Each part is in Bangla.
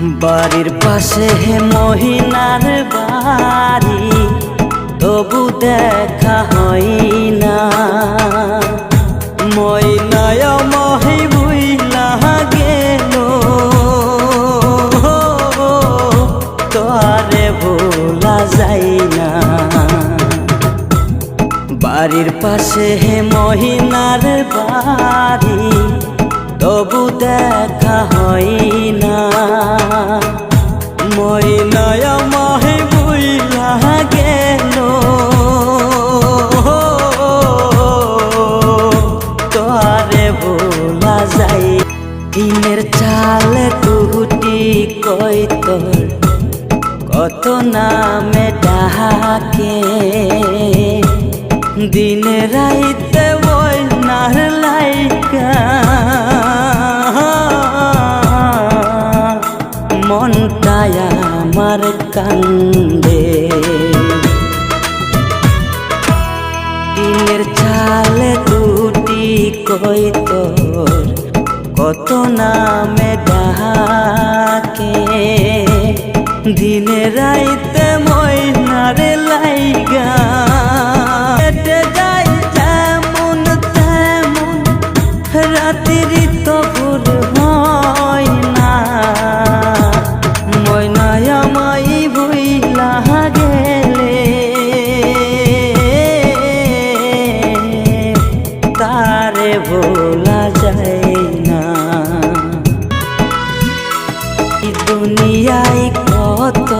বাড়ির পাশে হে মহিনার বাড়ি, তবু দেখা হয় না। ময়নায় মহি বুইলা গেল। তোরে ভোলা যায় না। বাড়ির পাশে হে মহিনার বাড়ি, তবু দেখা হয় না। মহিনায় মহে বুইলা গেল। তোরে ভোলা যাই দিনের চাল কুটি কই তোর? কত নামে ডাকে দিনে রাইতে মনটায় আমার কান্দে। দিনের চালে দুটি কই তোর, কত নামে ডাকে। দিনে রাইতে ময়নারে লাইগা। রাত্রি ভোলা যায় না। দুনিয়ায় কত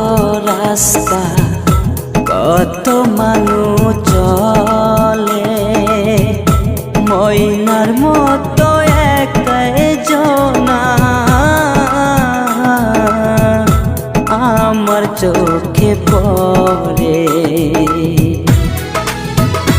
রাস্তা, কত মানুষ চলে। ময়নার মতো একাই জনা। আমার চোখে পড়ে